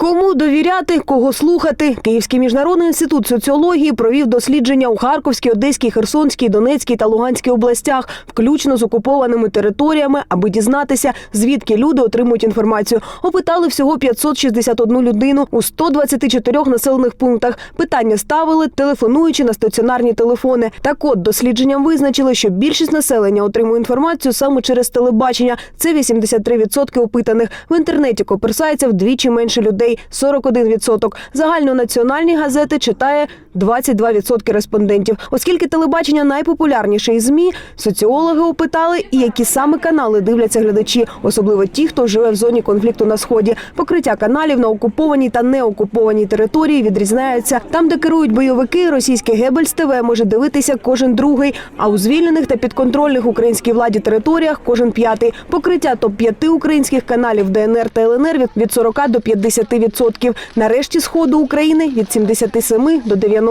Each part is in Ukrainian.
Кому довіряти, кого слухати? Київський міжнародний інститут соціології провів дослідження у Харківській, Одеській, Херсонській, Донецькій та Луганській областях, включно з окупованими територіями, аби дізнатися, звідки люди отримують інформацію. Опитали всього 561 людину у 124 населених пунктах. Питання ставили, телефонуючи на стаціонарні телефони. Так от дослідженням визначили, що більшість населення отримує інформацію саме через телебачення. Це 83% опитаних. В інтернеті коперсається вдвічі менше людей 41%. Загальнонаціональні газети читає 22% респондентів. Оскільки телебачення найпопулярніше із ЗМІ, соціологи опитали, і які саме канали дивляться глядачі, особливо ті, хто живе в зоні конфлікту на сході. Покриття каналів на окупованій та неокупованій території відрізняються. Там, де керують бойовики, російське Гебельс ТВ може дивитися кожен другий. А у звільнених та підконтрольних українській владі територіях кожен п'ятий. Покриття топ 5 українських каналів ДНР та ЛНР від- від 40 до 50%. Нарешті сходу України від 77 до 90%.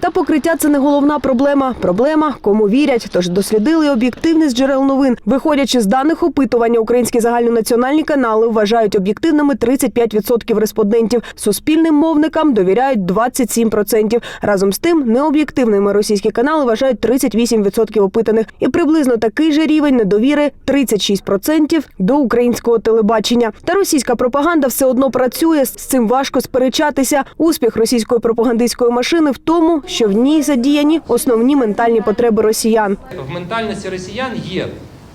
Та покриття це не головна проблема. Проблема кому вірять. Тож дослідили об'єктивність джерел новин. Виходячи з даних опитування, українські загальнонаціональні канали вважають об'єктивними 35% респондентів. Суспільним мовникам довіряють 27%. Разом з тим, необ'єктивними російські канали вважають 38% опитаних. І приблизно такий же рівень недовіри 36% до українського телебачення. Та російська пропаганда все одно працює. З цим важко сперечатися. Успіх російської пропагандистської машини в тому, що в ній задіяні основні ментальні потреби росіян. В ментальності росіян є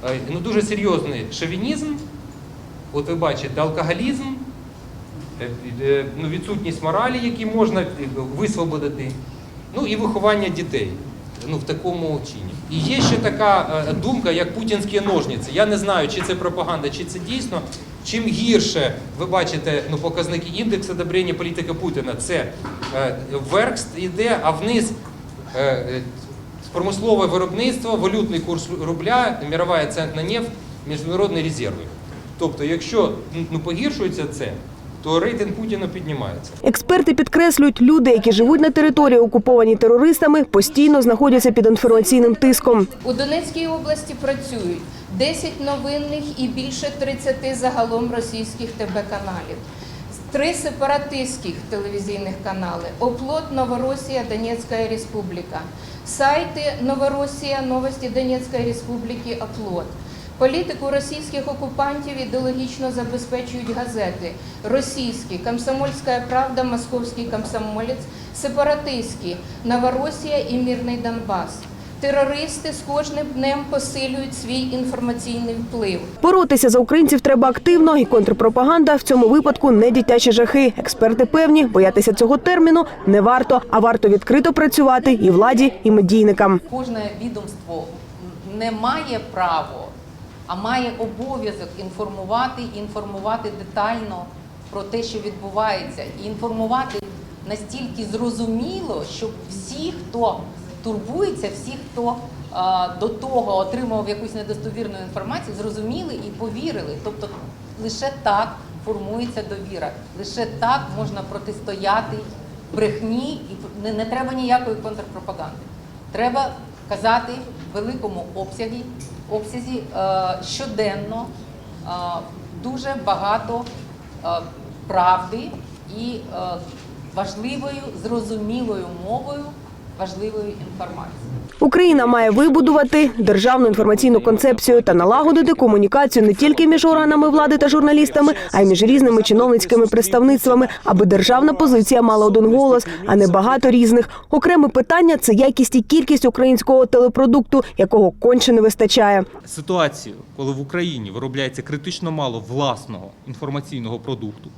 е, ну, дуже серйозний шовінізм, от ви бачите, алкоголізм, е, е, ну, відсутність моралі, які можна висвободити, ну і виховання дітей ну, в такому чині. І є ще така думка, як путінські ножниці. Я не знаю, чи це пропаганда, чи це дійсно. Чим гірше ви бачите ну, показники індексу одобрення політики Путіна, це е, вверх йде, а вниз е, е, промислове виробництво, валютний курс рубля, мірова центна нефть, міжнародні резерви. Тобто, якщо ну, погіршується це, то рейтинг Путіна піднімається. Експерти підкреслюють, люди, які живуть на території окупованій терористами, постійно знаходяться під інформаційним тиском. У Донецькій області працюють 10 новинних і більше 30 загалом російських ТБ-каналів, три сепаратистських телевізійних канали, Оплот, Новоросія, Донецька Республіка, сайти Новоросія, Новості Донецької Республіки, Оплот. Політику російських окупантів ідеологічно забезпечують газети російські, Комсомольська правда, Московський комсомолець, сепаратистські, Новоросія і Мирний Донбас. Терористи з кожним днем посилюють свій інформаційний вплив. Боротися за українців треба активно, і контрпропаганда в цьому випадку не дитячі жахи. Експерти певні, боятися цього терміну не варто, а варто відкрито працювати і владі, і медійникам. Кожне відомство не має право, а має обов'язок інформувати, інформувати детально про те, що відбувається, і інформувати настільки зрозуміло, щоб всі, хто турбується, всі, хто до того отримав якусь недостовірну інформацію, зрозуміли і повірили. Тобто лише так формується довіра, лише так можна протистояти брехні, і не, не треба ніякої контрпропаганди. Треба казати в великому обсязі, обсязі е, щоденно е, дуже багато е, правди і важливою, зрозумілою мовою, важливою інформацією. Україна має вибудувати державну інформаційну концепцію та налагодити комунікацію не тільки між органами влади та журналістами, а й між різними чиновницькими представництвами, аби державна позиція мала один голос, а не багато різних. Окреме питання це якість і кількість українського телепродукту, якого конче не вистачає. ситуацію, коли в Україні виробляється критично мало власного інформаційного продукту,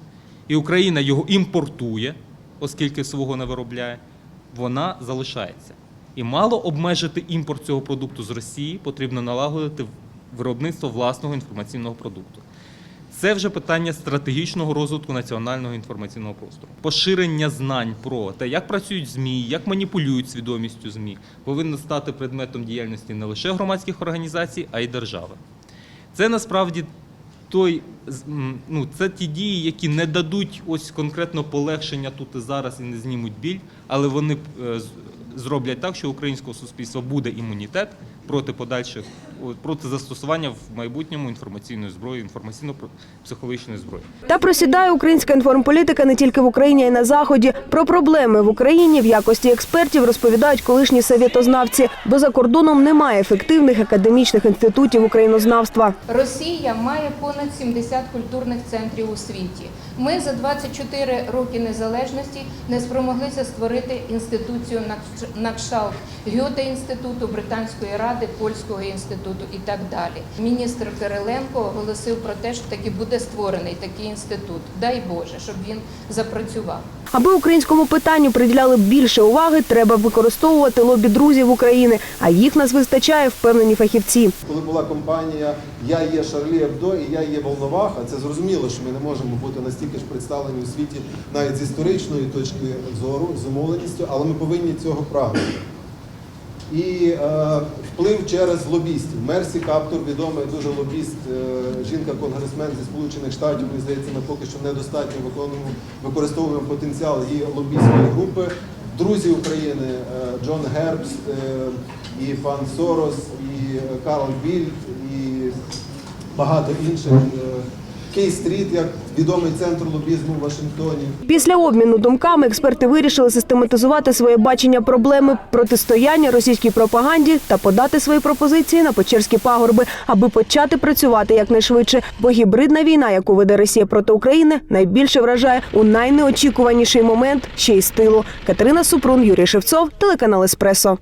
і Україна його імпортує, оскільки свого не виробляє, вона залишається. І мало обмежити імпорт цього продукту з Росії, потрібно налагодити виробництво власного інформаційного продукту. Це вже питання стратегічного розвитку національного інформаційного простору. Поширення знань про те, як працюють ЗМІ, як маніпулюють свідомістю ЗМІ, повинно стати предметом діяльності не лише громадських організацій, а й держави. Це насправді той, ну, це ті дії, які не дадуть ось конкретно полегшення тут і зараз і не знімуть біль, але вони е, зроблять так, що українського суспільства буде імунітет проти подальших проти застосування в майбутньому інформаційної зброї, інформаційно-психологічної зброї. Та просідає українська інформполітика не тільки в Україні, а й на заході. Про проблеми в Україні в якості експертів розповідають колишні совєтознавці, бо за кордоном немає ефективних академічних інститутів українознавства. Росія має понад 70 культурних центрів у світі. Ми за 24 роки незалежності не спромоглися створити інституцію на кш- кшталт Гьоте інституту, Британської ради, Польського інституту і так далі. Міністр Кириленко оголосив про те, що таки буде створений такий інститут. Дай Боже, щоб він запрацював. Аби українському питанню приділяли більше уваги, треба використовувати лобі друзів України, а їх нас вистачає, впевнені фахівці. Коли була компанія Я є Шарлі Ебдо і Я є Волноваха, це зрозуміло, що ми не можемо бути настільки ж представлені у світі навіть з історичної точки зору, з умовленістю, але ми повинні цього прагнути. І е, вплив через лобістів. Мерсі Каптур, відомий дуже лобіст, е, жінка-конгресмен зі Сполучених Штатів. Мені здається, ми поки що недостатньо виконуємо, використовуємо потенціал її лобістської групи. Друзі України е, Джон Гербс, е, і пан Сорос, і Карл Більд, і багато інших. Кей-стріт, як відомий центр лобізму в Вашингтоні. Після обміну думками експерти вирішили систематизувати своє бачення проблеми протистояння російській пропаганді та подати свої пропозиції на Печерські пагорби, аби почати працювати якнайшвидше. Бо гібридна війна, яку веде Росія проти України, найбільше вражає у найнеочікуваніший момент ще й з тилу. Катерина Супрун, Юрій Шевцов, телеканал Еспресо.